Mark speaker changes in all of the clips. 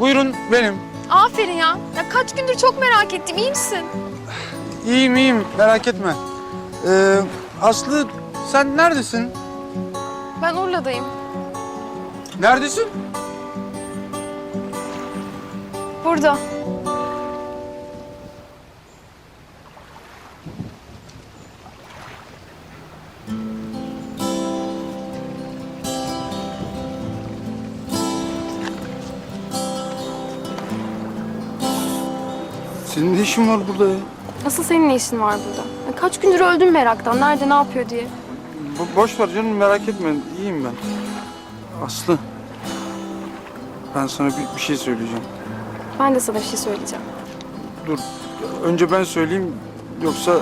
Speaker 1: Buyurun benim.
Speaker 2: Aferin ya. Ya kaç gündür çok merak ettim. İyi misin?
Speaker 1: İyiyim iyiyim merak etme. Ee, Aslı sen neredesin?
Speaker 2: Ben Urla'dayım.
Speaker 1: Neredesin?
Speaker 2: Burada.
Speaker 1: Senin ne işin var burada ya?
Speaker 2: Asıl senin ne işin var burada? Ya kaç gündür öldüm meraktan. Nerede, ne yapıyor diye.
Speaker 1: Bo- boş ver canım merak etme. İyiyim ben. Aslı. Ben sana bir, bir şey söyleyeceğim.
Speaker 2: Ben de sana bir şey söyleyeceğim.
Speaker 1: Dur. Önce ben söyleyeyim. Yoksa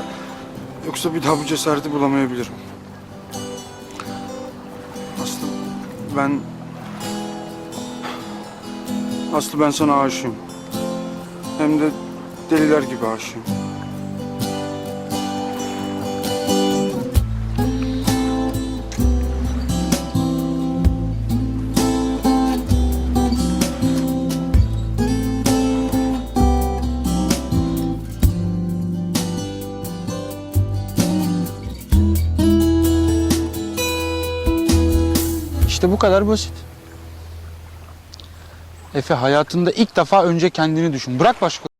Speaker 1: yoksa bir daha bu cesareti bulamayabilirim. Aslı ben Aslı ben sana aşığım. Hem de deliler gibi aşığım. İşte bu kadar basit. Efe hayatında ilk defa önce kendini düşün. Bırak başka